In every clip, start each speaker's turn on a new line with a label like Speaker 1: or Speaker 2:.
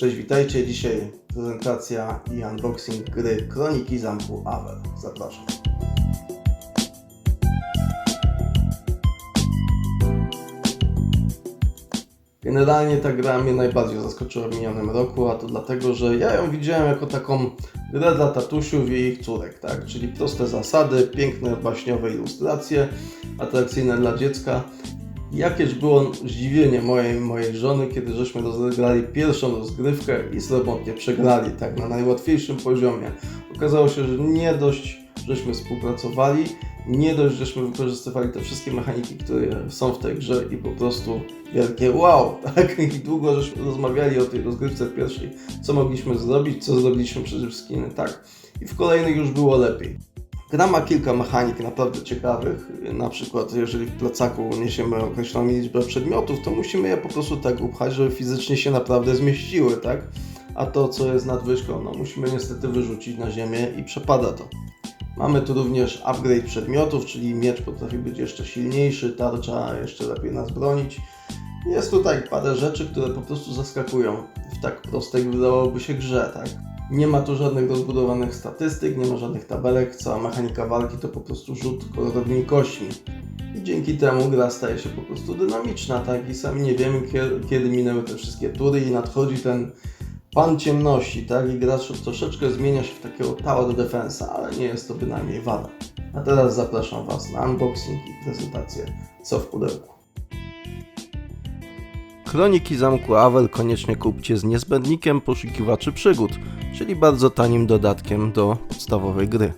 Speaker 1: Cześć, witajcie. Dzisiaj prezentacja i unboxing gry Kroniki Zamku Avel. Zapraszam. Generalnie ta gra mnie najbardziej zaskoczyła w minionym roku, a to dlatego, że ja ją widziałem jako taką grę dla tatusiów i ich córek, tak? Czyli proste zasady, piękne, baśniowe ilustracje, atrakcyjne dla dziecka. Jakież było zdziwienie mojej, mojej żony, kiedy żeśmy rozegrali pierwszą rozgrywkę i sromotnie przegrali, tak, na najłatwiejszym poziomie. Okazało się, że nie dość, żeśmy współpracowali, nie dość, żeśmy wykorzystywali te wszystkie mechaniki, które są w tej grze i po prostu wielkie wow, tak, i długo żeśmy rozmawiali o tej rozgrywce pierwszej, co mogliśmy zrobić, co zrobiliśmy przede wszystkim tak, i w kolejnych już było lepiej. Gra ma kilka mechanik naprawdę ciekawych. Na przykład, jeżeli w plecaku niesiemy określoną liczbę przedmiotów, to musimy je po prostu tak upchać, żeby fizycznie się naprawdę zmieściły, tak? A to, co jest nadwyżką, no musimy niestety wyrzucić na ziemię i przepada to. Mamy tu również upgrade przedmiotów, czyli miecz potrafi być jeszcze silniejszy, tarcza jeszcze lepiej nas bronić. Jest tutaj parę rzeczy, które po prostu zaskakują w tak prostej, wydawałoby się, grze, tak? Nie ma tu żadnych rozbudowanych statystyk, nie ma żadnych tabelek, cała mechanika walki to po prostu rzut kolorowymi kośćmi. I dzięki temu gra staje się po prostu dynamiczna, tak? I sami nie wiemy, kiedy minęły te wszystkie tury i nadchodzi ten pan ciemności, tak? I gracz troszeczkę zmienia się w takiego tower defensa, ale nie jest to bynajmniej wada. A teraz zapraszam Was na unboxing i prezentację co w pudełku. Kroniki Zamku Avel koniecznie kupcie z niezbędnikiem poszukiwaczy przygód, czyli bardzo tanim dodatkiem do podstawowej gry.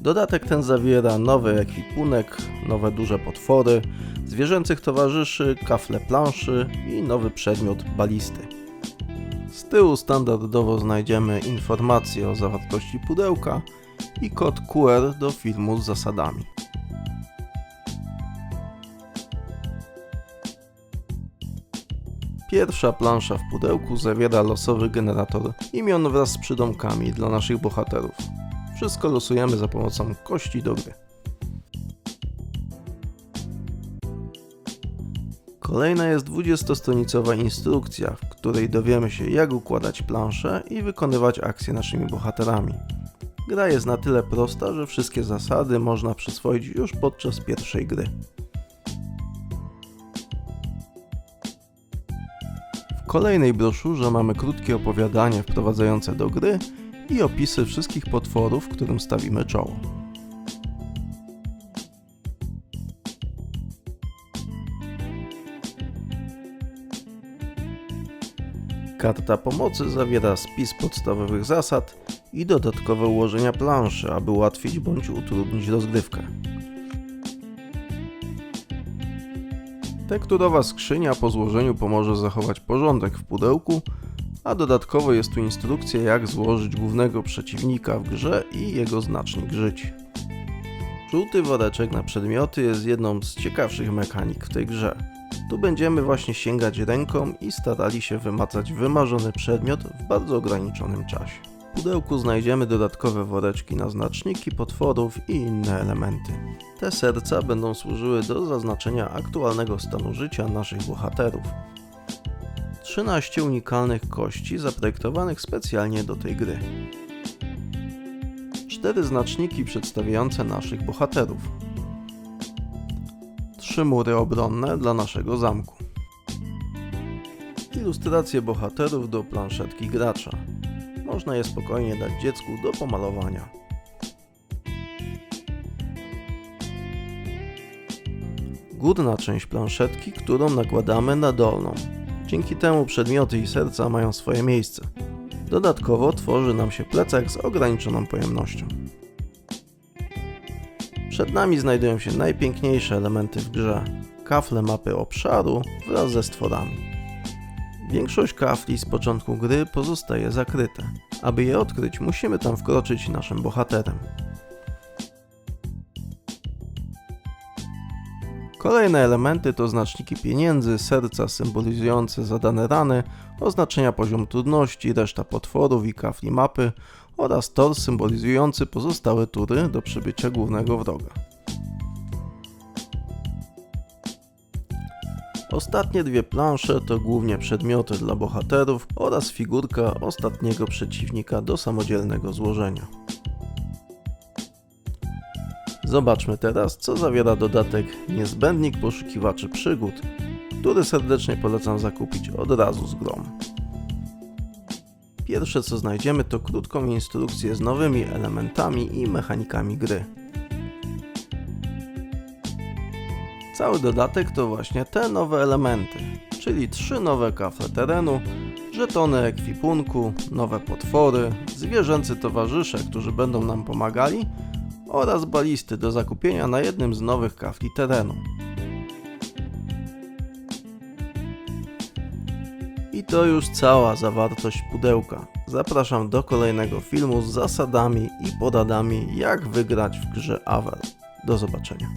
Speaker 1: Dodatek ten zawiera nowy ekwipunek, nowe duże potwory, zwierzęcych towarzyszy, kafle planszy i nowy przedmiot balisty. Z tyłu standardowo znajdziemy informacje o zawartości pudełka i kod QR do filmu z zasadami. Pierwsza plansza w pudełku zawiera losowy generator imion wraz z przydomkami dla naszych bohaterów. Wszystko losujemy za pomocą kości do gry. Kolejna jest 20-stronicowa instrukcja, w której dowiemy się jak układać planszę i wykonywać akcje naszymi bohaterami. Gra jest na tyle prosta, że wszystkie zasady można przyswoić już podczas pierwszej gry. Kolejnej broszurze mamy krótkie opowiadanie wprowadzające do gry i opisy wszystkich potworów, którym stawimy czoło. Karta pomocy zawiera spis podstawowych zasad i dodatkowe ułożenia planszy, aby ułatwić bądź utrudnić rozgrywkę. Tekturowa skrzynia po złożeniu pomoże zachować porządek w pudełku, a dodatkowo jest tu instrukcja jak złożyć głównego przeciwnika w grze i jego znacznik żyć. Żółty woreczek na przedmioty jest jedną z ciekawszych mechanik w tej grze. Tu będziemy właśnie sięgać ręką i starali się wymacać wymarzony przedmiot w bardzo ograniczonym czasie. Pudełku znajdziemy dodatkowe woreczki na znaczniki potworów i inne elementy. Te serca będą służyły do zaznaczenia aktualnego stanu życia naszych bohaterów. 13 unikalnych kości zaprojektowanych specjalnie do tej gry. 4 znaczniki przedstawiające naszych bohaterów. 3 mury obronne dla naszego zamku. Ilustracje bohaterów do planszetki gracza. Można je spokojnie dać dziecku do pomalowania. Górna część planszetki, którą nakładamy na dolną. Dzięki temu przedmioty i serca mają swoje miejsce. Dodatkowo tworzy nam się plecak z ograniczoną pojemnością. Przed nami znajdują się najpiękniejsze elementy w grze. Kafle mapy obszaru wraz ze stworami. Większość kafli z początku gry pozostaje zakryte. Aby je odkryć, musimy tam wkroczyć naszym bohaterem. Kolejne elementy to znaczniki pieniędzy, serca symbolizujące zadane rany, oznaczenia poziom trudności, reszta potworów i kafli mapy oraz tor symbolizujący pozostałe tury do przybycia głównego wroga. Ostatnie dwie plansze to głównie przedmioty dla bohaterów oraz figurka ostatniego przeciwnika do samodzielnego złożenia. Zobaczmy teraz, co zawiera dodatek Niezbędnik Poszukiwaczy Przygód, który serdecznie polecam zakupić od razu z grą. Pierwsze co znajdziemy to krótką instrukcję z nowymi elementami i mechanikami gry. Cały dodatek to właśnie te nowe elementy, czyli trzy nowe kafle terenu, żetony ekwipunku, nowe potwory, zwierzęcy towarzysze, którzy będą nam pomagali oraz balisty do zakupienia na jednym z nowych kafli terenu. I to już cała zawartość pudełka. Zapraszam do kolejnego filmu z zasadami i poradami jak wygrać w grze Avel. Do zobaczenia.